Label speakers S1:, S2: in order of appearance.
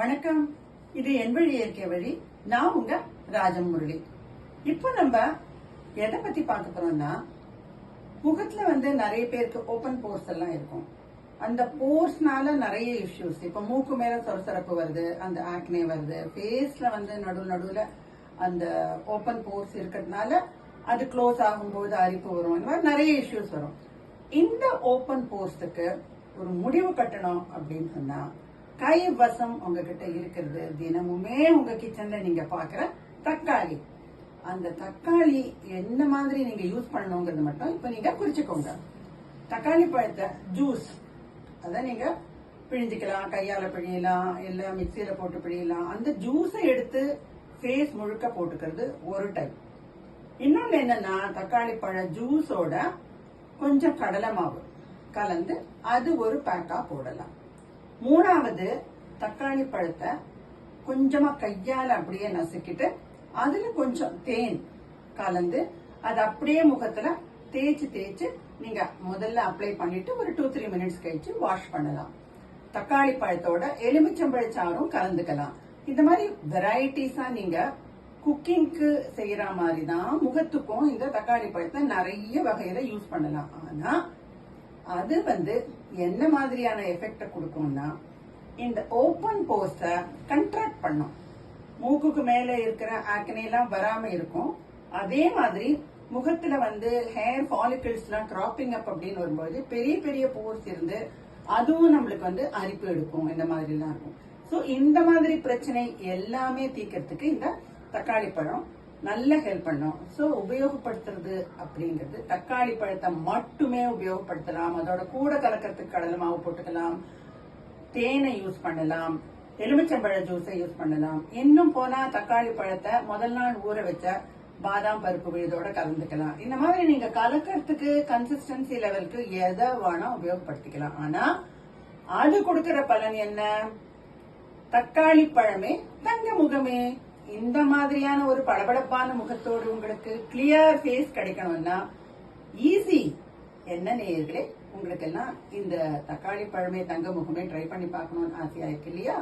S1: வணக்கம். இது என் வழி இயற்கை வழி. நான் உங்க ராஜமுரளி இப்போ நம்ம எதை பத்தி பார்க்க போறோம்னா முகத்துல வந்து நிறைய பேருக்கு ஓபன் போர்ஸ் எல்லாம் இருக்கும். அந்த போர்ஸ்னால நிறைய இஷ்யூஸ் இப்ப மூக்கு மேல சொரசரப்பு வருது அந்த ஆக்னே வருது. ஃபேஸ்ல வந்து நடு நடுவுல அந்த ஓபன் போர்ஸ் இருக்கிறதுனால அது க்ளோஸ் ஆகும்போது அரிப்பு வரும். இந்த மாதிரி நிறைய இஷ்யூஸ் வரும். இந்த ஓபன் போர்ஸுக்கு ஒரு முடிவு கட்டணும் அப்படின்னு சொன்னா கைவசம் உங்ககிட்ட இருக்கிறது. தினமுமே உங்க கிச்சன்ல நீங்க பாக்குற தக்காளி. அந்த தக்காளி என்ன மாதிரி நீங்க யூஸ் பண்ணணுங்கிறது மட்டும் இப்ப நீங்க குறிச்சுக்கோங்க தக்காளி பழத்தை ஜூஸ் அதை நீங்க பிழிஞ்சிக்கலாம். கையால பிழியலாம். இல்ல மிக்சியில போட்டு பிழியலாம். அந்த ஜூஸை எடுத்து ஃபேஸ் முழுக்க போட்டுக்கிறது ஒரு டைம் இன்னொன்று என்னன்னா தக்காளி பழ ஜூஸோட கொஞ்சம் கடலை மாவு கலந்து அது ஒரு பேக்கா போடலாம். மூணாவது தக்காளி பழத்தை கொஞ்சமா கையால் அப்படியே நசுக்கிட்டு அதுல கொஞ்சம் தேன் கலந்து அது அப்படியே முகத்துல தேய்ச்சி தேய்ச்சு நீங்க முதல்ல அப்ளை பண்ணிட்டு ஒரு டூ த்ரீ மினிட்ஸ் கழிச்சு வாஷ் பண்ணலாம். தக்காளி பழத்தோட எலுமிச்சம்பழச்சாரும் கலந்துக்கலாம். இந்த மாதிரி வெரைட்டிஸா நீங்க குக்கிங்க்கு செய்யற மாதிரி தான் முகத்துக்கும் இந்த தக்காளி பழத்தை நிறைய வகையில யூஸ் பண்ணலாம். ஆனா அது வந்து என்ன மாதிரியான எஃபெக்ட கொடுக்கும்னா இந்த ஓப்பன் போஸ்ட கண்ட்ராக்ட் பண்ணும். மூக்குக்கு மேல இருக்கிற ஆக்னே எல்லாம் வராம இருக்கும். அதே மாதிரி முகத்துல வந்து ஹேர் ஃபாலிகல்ஸ் எல்லாம் கிராப்பிங் அப் அப்படின்னு வரும்போது பெரிய பெரிய போர்ஸ் இருந்து அதுவும் நம்மளுக்கு வந்து அரிப்பு எடுக்கும். இந்த மாதிரி எல்லாம் இருக்கும். ஸோ இந்த மாதிரி பிரச்சனை எல்லாமே தீக்கிறதுக்கு இந்த தக்காளி பழம் நல்ல ஹெல்ப் பண்ணும். ஸோ உபயோகப்படுத்துறது அப்படிங்கிறது தக்காளி பழத்தை மட்டுமே உபயோகப்படுத்தலாம். அதோட கூட கலக்கிறதுக்கு கடலை மாவு போட்டுக்கலாம். தேனை யூஸ் பண்ணலாம். எலுமிச்சம்பழ ஜூஸை யூஸ் பண்ணலாம். இன்னும் போனா தக்காளி பழத்தை முதல் நாள் ஊற வச்ச பாதாம் பருப்பு விழுதோட கலந்துக்கலாம். இந்த மாதிரி நீங்க கலக்கிறதுக்கு கன்சிஸ்டன்சி லெவலுக்கு எதை வேணா உபயோகப்படுத்திக்கலாம். ஆனா அது கொடுக்கற பலன் என்ன? தக்காளி பழமே தங்க முகமே. இந்த மாதிரியான ஒரு பளபளப்பான முகத்தோடு உங்களுக்கு கிளியர் ஃபேஸ் கிடைக்கணும்னா ஈஸி என்ன நேயர்களே? உங்களுக்கு எல்லாம் இந்த தக்காளி பழமே தங்க முகமே ட்ரை பண்ணி பார்க்கணும்னு ஆசையா இருக்கு இல்லையா?